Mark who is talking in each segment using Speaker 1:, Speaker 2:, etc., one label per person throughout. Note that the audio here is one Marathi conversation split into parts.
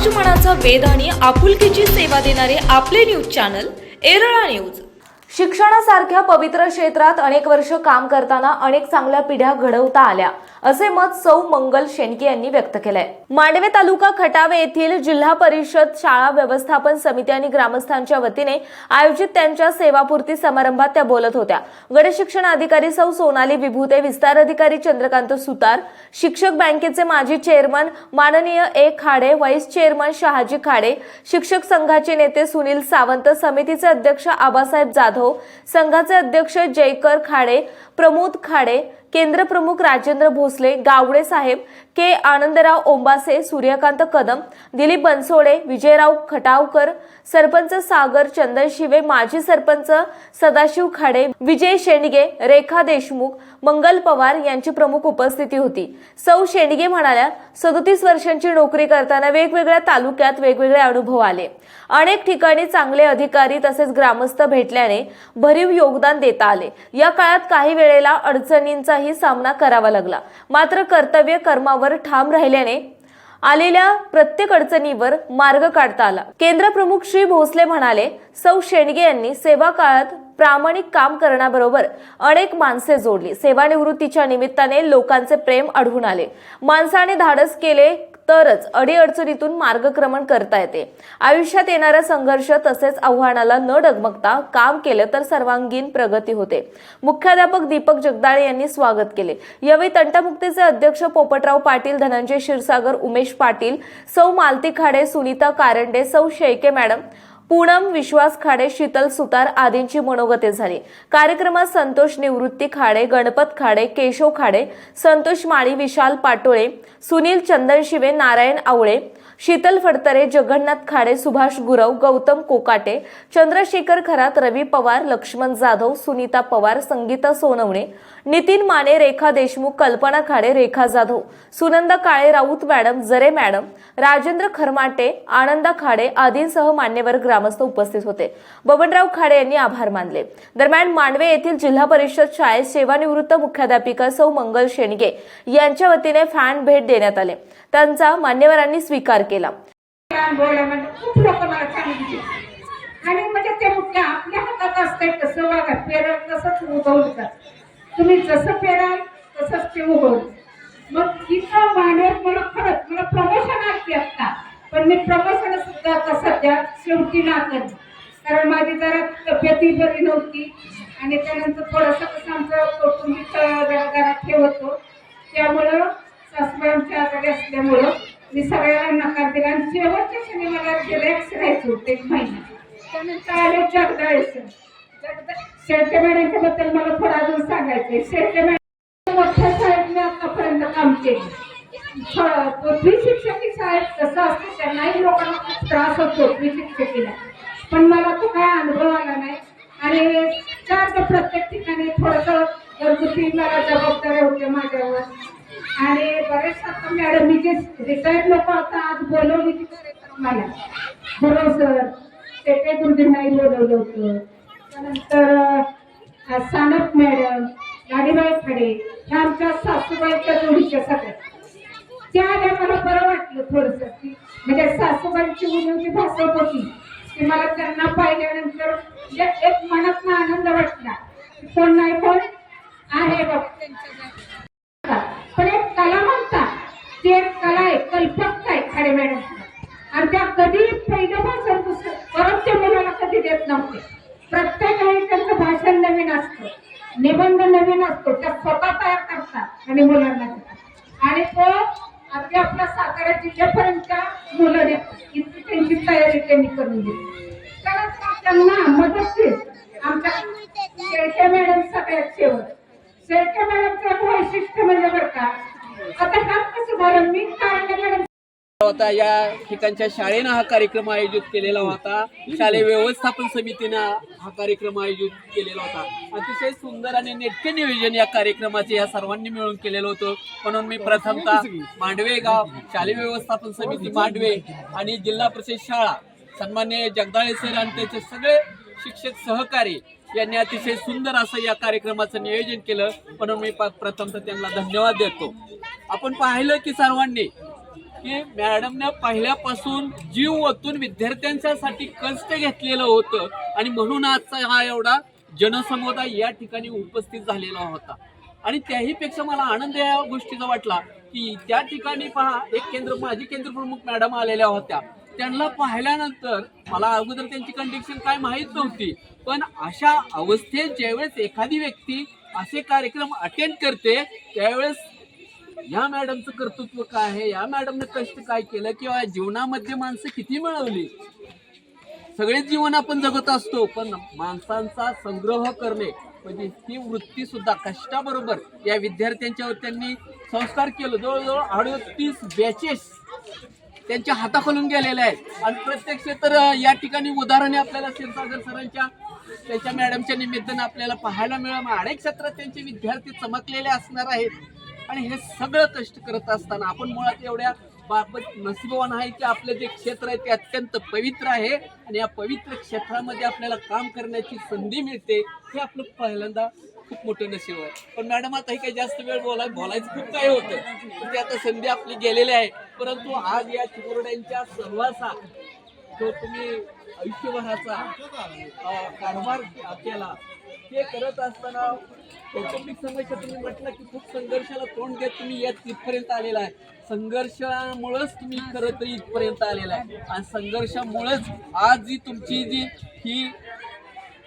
Speaker 1: समाजमनाचा वेध आणि आपुलकीची सेवा देणारे आपले न्यूज चॅनल एरळा न्यूज. शिक्षणासारख्या पवित्र क्षेत्रात अनेक वर्ष काम करताना अनेक चांगल्या पिढ्या घडवता आल्या. असे मत सौ मंगल शेणके यांनी व्यक्त केलंय. मांडवे तालुका खटावे येथील जिल्हा परिषद शाळा व्यवस्थापन समिती आणि ग्रामस्थांच्या वतीने आयोजित त्यांच्या सेवापूर्ती समारंभात त्या बोलत होत्या. गट शिक्षण अधिकारी सौ सोनाली विभूते विस्तार अधिकारी चंद्रकांत सुतार शिक्षक बँकेचे माजी चेअरमन माननीय A Khade vice chairman Shahaji Khade शिक्षक संघाचे नेते सुनील सावंत समितीचे अध्यक्ष आबासाहेब जाधव संघाचे अध्यक्ष जयकर खाडे प्रमोद खाडे केंद्र प्रमुख राजेंद्र भोसले गावडे साहेब के आनंदराव ओंबासे सूर्यकांत कदम दिलीप बनसोडे विजयराव खटावकर सरपंच सागर चंदन शिवे माजी सरपंच सदाशिव खाडे विजय शेंडगे रेखा देशमुख मंगल पवार यांची प्रमुख उपस्थिती होती. सौ शेंडगे म्हणाल्या सदोतीस वर्षांची नोकरी करताना वेगवेगळ्या तालुक्यात वेगवेगळे अनुभव आले. अनेक ठिकाणी चांगले अधिकारी तसेच ग्रामस्थ भेटल्याने भरीव योगदान देता आले. या काळात काही वेळेला अडचणींचाही सामना करावा लागला. मात्र कर्तव्य कर्मावर ठाम राहिल्याने आलेल्या प्रत्येक अडचणीवर मार्ग काढता आला. केंद्र प्रमुख श्री भोसले म्हणाले सौ शेंडगे यांनी सेवा काळात प्रामाणिक काम करण्याबरोबर अनेक माणसे जोडली. सेवानिवृत्तीच्या निमित्ताने लोकांचे प्रेम आढळून आले. माणसाने धाडस केले तरच अडीअडचणीतून मार्गक्रमण करता येते. आयुष्यात येणारा संघर्ष तसेच आव्हानाला न डगमगता काम केलं तर सर्वांगीण प्रगती होते. मुख्याध्यापक दीपक जगदाळे यांनी स्वागत केले. यावेळी तंटामुक्तीचे अध्यक्ष पोपटराव पाटील धनंजय क्षीरसागर उमेश पाटील सौ मालती खाडे सुनीता कारंडे सौ शेळके मॅडम पूनम विश्वास खाडे शीतल सुतार आदींची मनोगते झाली. कार्यक्रमात संतोष निवृत्ती खाडे गणपत खाडे केशव खाडे संतोष माळी विशाल पाटोळे सुनील चंदनशिवे नारायण आवळे शीतल फडतरे जगन्नाथ खाडे सुभाष गुरव गौतम कोकाटे चंद्रशेखर खरात रवी पवार लक्ष्मण जाधव सुनीता पवार संगीता सोनवणे नितीन माने रेखा देशमुख कल्पना खाडे रेखा जाधव सुनंदा काळे राऊत मॅडम जरे मॅडम राजेंद्र खरमाटे आनंदा खाडे आदींसह मान्यवर ग्रामस्थ उपस्थित होते. बबनराव खाडे यांनी आभार मानले. दरम्यान मांडवे येथील जिल्हा परिषद शाळेत सेवानिवृत्त मुख्याध्यापिका सौ मंगल शेणगे यांच्या वतीने फॅन भेट देण्यात आले. त्यांचा मान्यवरांनी स्वीकार केला.
Speaker 2: खूप आणि म्हणजे ते मुख्य आपल्या हातात असतंय कसं वागा पेरल तसंच उगवलं तुम्ही जसं पेराल तसंच ते उगवलं. मग इथं मांडवर मला खरंच मला प्रमोशन आली आता पण मी प्रमोशन सुद्धा आता सध्या शेवटी नाकन कारण माझी जरा तब्येतही बरी नव्हती. आणि त्यानंतर थोडंसं कसं आमचं कौटुंबिक जरा जरा ठेवतो त्यामुळं सासूबाई आजारी असल्यामुळं मी सगळ्यांना नकार दिला आणि शेवटच्या क्षणी मला एक्स राहायचं होतं एक महिना. त्यानंतर आले जगदाळे सर जगदा शेळके मॅडमच्या बद्दल मला थोडं अजून सांगायचंय. शेळके मॅडम मोठ्या साहेबने आतापर्यंत काम केलं. पृथ्वी शिक्षकी साहेब कसं असतं त्यांनाही लोकांना खूप त्रास होतो पृथ्वी शिक्षकीला. पण मला तो काय अनुभव आला नाही. आणि चार तर प्रत्येक ठिकाणी थोडंसं घरगुती मला जबाबदाऱ्या होत्या माझ्यावर. आणि बरेच आता मॅडम मी जे रिटायर्ड लोक आता आज बोलवली ती मला. बरोबर सर. ते काही गुरुजींनाही बोलवलं होतं. त्यानंतर सानप मॅडम गाडीबाई खडे ह्या आमच्या सासूबाईच्या जोडीच्या सगळ्या. त्या आल्या मला बरं वाटलं थोडस म्हणजे सासूबाईची मुलींची भाषा होती की मला त्यांना पाहिल्यानंतर म्हणजे एक मनात आनंद वाटला कोण नाही कोण आहे बाबा त्यांच्या कला म्हणतात ती एक कला आहे कल्पकता आहे खरे मॅडम? आणि त्या कधी पहिल्यापासून दुसरं परत त्या मुलाला कधी देत नव्हते. प्रत्येक वेळी त्यांचं भाषण नवीन असतं. निबंध नवीन असतो. त्या स्वतः तयार करतात आणि मुलांना देतात. आणि तो अगदी आपल्या सातारा जिल्ह्यापर्यंत मुलं देतात. इतकी त्यांची तयारी त्यांनी करून दिली. कारण त्यांना मदत आमच्या शेळके मॅडम सगळ्यात शेवट शेळके मॅडमचं एक वैशिष्ट्य म्हणजे बरं का आता ह्यात कसं बोलून मी कारण मॅडम
Speaker 3: होता. या ठिकाणच्या शाळेनं हा कार्यक्रम आयोजित केलेला होता. शालेय व्यवस्थापन समितीनं हा कार्यक्रम आयोजित केलेला होता. अतिशय सुंदर आणि नेटके नियोजन या कार्यक्रमाचे या सर्वांनी मिळून केलेलं होतं. म्हणून मी प्रथमतः मांडवे गाव शालेय व्यवस्थापन समिती मांडवे आणि जिल्हा परिषद शाळा सन्मान्य जगदाळे सर आणि त्याचे सगळे शिक्षक सहकारी यांनी अतिशय सुंदर असं या कार्यक्रमाचं नियोजन केलं. म्हणून मी प्रथमतः त्यांना धन्यवाद देतो. आपण पाहिलं की सर्वांनी की मॅडमनं पहिल्यापासून जीव ओतून विद्यार्थ्यांच्यासाठी कष्ट घेतलेलं होतं आणि म्हणून आजचा हा एवढा जनसमुदाय या ठिकाणी उपस्थित झालेला होता. आणि त्याहीपेक्षा मला आनंद या गोष्टीचा वाटला की त्या ठिकाणी पहा एक केंद्र माजी केंद्र प्रमुख मॅडम आलेल्या होत्या. त्यांना पाहिल्यानंतर मला अगोदर त्यांची कंडिशन काय माहीत नव्हती पण अशा अवस्थेत ज्यावेळेस एखादी व्यक्ती असे कार्यक्रम अटेंड करते त्यावेळेस या मॅडमचं कर्तृत्व काय आहे? या मॅडमने कष्ट काय केलं? किंवा जीवनामध्ये माणसं किती मिळवली? सगळेच जीवन आपण जगत असतो पण माणसांचा संग्रह करणे म्हणजे ही वृत्ती सुद्धा कष्टाबरोबर या विद्यार्थ्यांच्यावर त्यांनी संस्कार केलं. जवळजवळ अडतीस बॅचेस त्यांच्या हाताखालून गेलेल्या आहेत. आणि प्रत्यक्ष तर या ठिकाणी उदाहरणे आपल्याला क्षीरसागर सरांच्या त्याच्या मॅडमच्या निमित्तानं आपल्याला पाहायला मिळालं. अनेक क्षेत्रात त्यांचे विद्यार्थी चमकलेले असणार आहेत. आणि हे सगळं कष्ट करत असताना आपण मुळात एवढ्या बाबत नशिबवान आहे की आपलं जे क्षेत्र आहे ते अत्यंत पवित्र आहे. आणि या पवित्र क्षेत्रामध्ये आपल्याला काम करण्याची संधी मिळते हे आपलं पहिल्यांदा खूप मोठं नशीब आहे. पण मॅडम आता हे काही जास्त वेळ बोलाय बोलायचं खूप काही होतं. म्हणजे ते आता संधी आपली गेलेली आहे. परंतु आज या चिमुरड्यांच्या सहवासा तो तुम्ही आयुष्यभराचा कारभार केला ते करत असताना कौटुंबिक समस्या तुम्ही म्हटलं की खूप संघर्षाला तोंड देत तुम्ही येत इथपर्यंत आलेला आहे. संघर्षामुळेच तुम्ही खरं तर इथपर्यंत आलेला आहे. आणि संघर्षामुळेच आज जी तुमची जी ही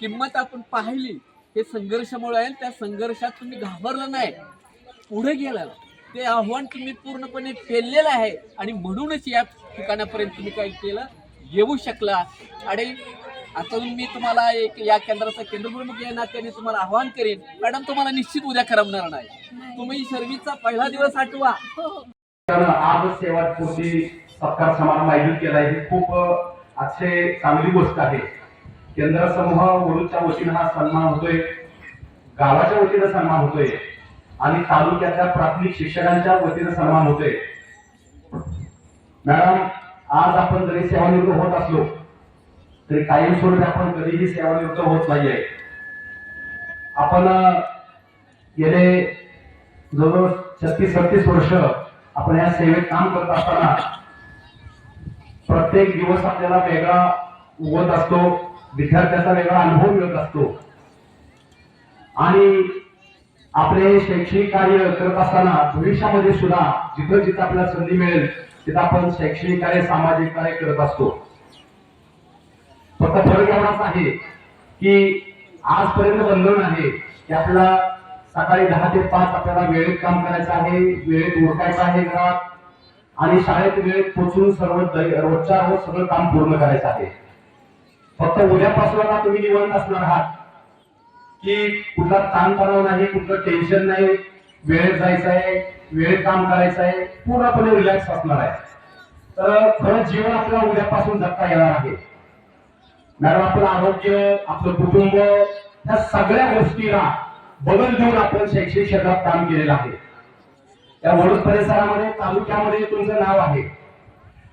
Speaker 3: किंमत आपण पाहिली हे संघर्षामुळे आहे त्या संघर्षात तुम्ही घाबरलं नाही. पुढे गेला ते आव्हान तुम्ही पूर्णपणे पेललेलं आहे. आणि म्हणूनच या ठिकाणापर्यंत तुम्ही काय केलं येऊ शकला. आणि आता मी तुम्हाला एक या केंद्राचा केंद्रप्रमुख या नात्याने तुम्हाला आवाहन करेन. मॅडम तुम्हाला निश्चित उद्या करमणार नाही. तुम्ही सर्व्हिसचा पहिला दिवस आठवा.
Speaker 4: तर आज सेवापूर्ती सत्कार समारंभ आयोजित केला आहे ही खूप अतिशय चांगली गोष्ट आहे. केंद्र समूह वडूच्या वतीनं हा सन्मान होतोय गावाच्या वतीनं सन्मान होतोय आणि तालुक्यातल्या प्राथमिक शिक्षकांच्या वतीनं सन्मान होतोय. मॅडम आज आपण जरी सेवानिवृत्त होत असलो तरी कायमस्वरूपी आपण कधीही सेवानिवृत्त होत नाहीये. आपण गेले जवळजवळ छत्तीस छत्तीस वर्ष आपण या सेवेत काम करत असताना प्रत्येक दिवस आपल्याला वेगळा उगवत असतो विद्यार्थ्याचा वेगळा अनुभव मिळत असतो. आणि आपले शैक्षणिक कार्य करत असताना भविष्यामध्ये सुद्धा जिथं जिथं आपल्याला संधी मिळेल तिथं आपण शैक्षणिक कार्य सामाजिक कार्य करत असतो. फक्त फरक एवढाच आहे की आजपर्यंत बंधन आहे की आपल्याला सकाळी दहा ते पाच आपल्याला वेळेत काम करायचं आहे वेळेत उरकायचं आहे घरात आणि शाळेत वेळेत पोचून सर्व रोजच्या रोज सगळं काम पूर्ण करायचं आहे. फक्त उद्यापासून आता तुम्ही निवडत असणार आहात की कुठला ताणतणाव नाही कुठलं टेन्शन नाही वेळेत जायचं आहे वेळेत काम करायचं आहे पूर्णपणे रिलॅक्स असणार आहे. तर खरं जीवन आपल्याला उद्यापासून जगता येणार आहे. मॅडम आपलं आरोग्य आपलं कुटुंब या सगळ्या गोष्टीला बदल देऊन आपण शैक्षणिक क्षेत्रात काम केलेलं आहे. या वडूद परिसरामध्ये तालुक्यामध्ये तुमचं नाव आहे.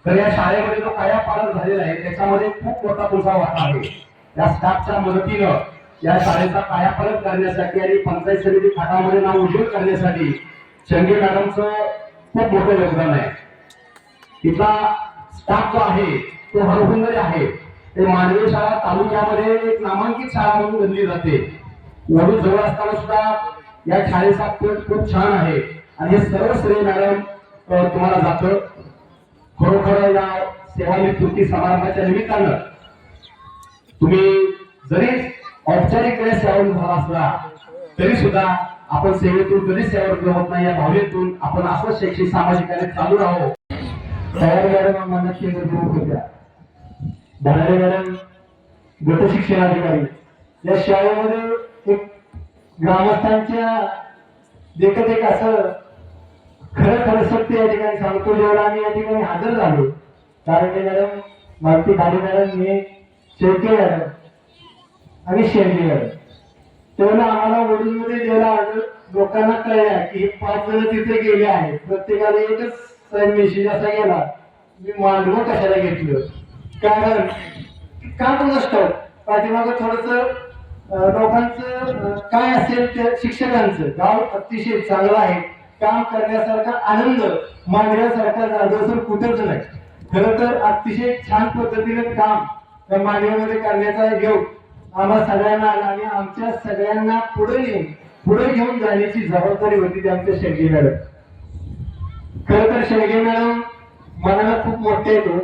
Speaker 4: तर या शाळेमध्ये जो कायापालट झालेला आहे त्याच्यामध्ये खूप मोठा तुमचा वाटा आहे. या स्टाफच्या मदतीनं या शाळेचा कायापालट करण्यासाठी आणि पंचायत समिती खात्यामध्ये नाव उज्ज्वल करण्यासाठी चंगे मॅडमचं खूप मोठं योगदान आहे. तिथला स्टाफ जो आहे तो हरहुन्नरी आहे. ते मानवी शाळा तालुक्यामध्ये एक नामांकित शाळा म्हणून गणली जाते. वडू जवळ असताना सुद्धा या शाळेचा कट खूप छान आहे. आणि हे सर्व श्रेय मॅडम तुम्हाला जातं. खरोखर या सेवानिवृत्ती समारंभाच्या निमित्तानं तुम्ही जरी औपचारिकपणे सेवानिवृत्त झाला असला तरी सुद्धा आपण सेवेतून कधी सेवानिवृत्त होत नाही. या भावनेतून आपण असं शैक्षणिक सामाजिक चालू राहो. तयार मॅडम आम्हाला केंद्र प्रमुख होत्या. धनारे मॅडम गट शिक्षण अधिकारी या शाळेमध्ये एक ग्रामस्थांच्या देखत एक असं खरं खरं सत्य या ठिकाणी सांगतो जेवढा आम्ही या ठिकाणी हजर झालो. कारण ते मॅडम मालती खाली मॅडम मी शेळके मॅडम आणि शेळके मॅडम. तेव्हा आम्हाला वडीलमध्ये जेव्हा लोकांना कळल्या की हे पाच जण तिथे गेले आहेत प्रत्येकाला एकच मेसेज असा गेला मी मांडव कशाला घेतलं? कारण का पण नसतं पाठीमागं थोडस लोकांचं काय असेल ते शिक्षकांचं गाव अतिशय चांगलं आहे.
Speaker 5: काम करण्यासारखा आनंद मांडण्यासारखा जादूसर कुठंच नाही. खरं तर अतिशय छान पद्धतीने काम त्या मांडव्यामध्ये करण्याचा योग आम्हा सगळ्यांना आला आणि आमच्या सगळ्यांना पुढे नेऊन पुढे घेऊन जाण्याची जबाबदारी होती ती आमच्या शेळगे मॅडम. खर तर शेळगे मॅडम मनाला खूप मोठे येतो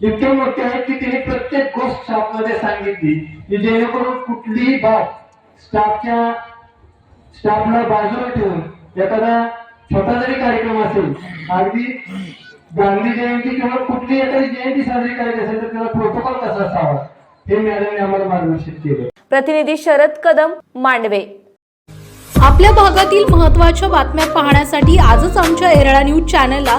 Speaker 5: इतके मोठे आहेत की तिने प्रत्येक गोष्ट स्टाफमध्ये सांगितली की जेणेकरून कुठलीही बाब स्टाफच्या स्टाफला बाजूला ठेवून एखादा छोटा जरी कार्यक्रम असेल अगदी गांधी जयंती किंवा कुठली एखादी जयंती साजरी करायची असेल तर त्याला प्रोटोकॉल कसा असावा हे मॅडमने आम्हाला मार्गदर्शित केलं.
Speaker 1: प्रतिनिधी शरद कदम मांडवे.
Speaker 6: आपल्या भागातील महत्त्वाच्या बातम्या पाहण्यासाठी आजच आमच्या एरळा न्यूज चॅनलला